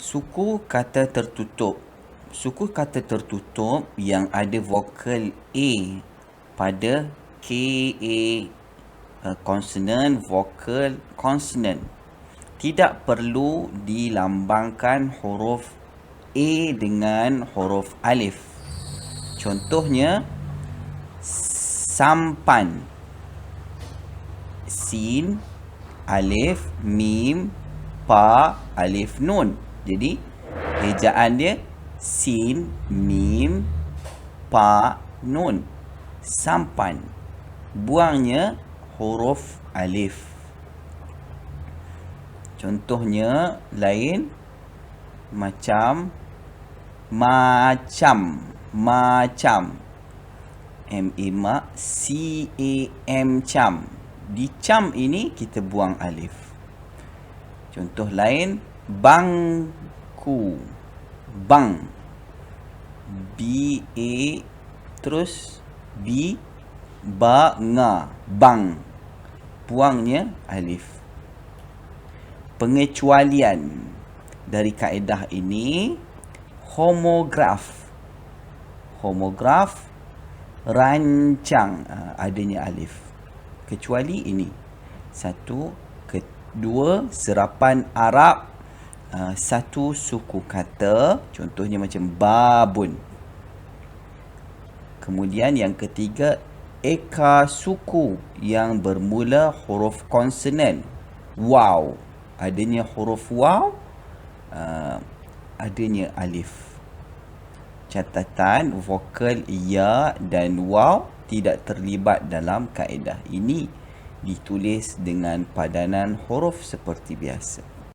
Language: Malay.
suku kata tertutup. Suku kata tertutup yang ada vokal A pada K A uh, consonant vokal consonant tidak perlu dilambangkan huruf A dengan huruf alif. Contohnya sampan sin alif mim pa alif nun. Jadi ejaan dia sin mim pa nun. Sampan. Buangnya huruf alif. Contohnya lain macam macam macam M A M C A M cam di cam ini kita buang alif. Contoh lain bangku. Bang. B A terus B ba nga bang. Buangnya alif. Pengecualian dari kaedah ini homograf. Homograf rancang uh, adanya alif kecuali ini. Satu, kedua, serapan Arab. Uh, satu suku kata, contohnya macam babun. Kemudian yang ketiga, eka suku yang bermula huruf konsonan. Wow. Adanya huruf wow, uh, adanya alif. Catatan vokal ya dan wow tidak terlibat dalam kaedah ini ditulis dengan padanan huruf seperti biasa.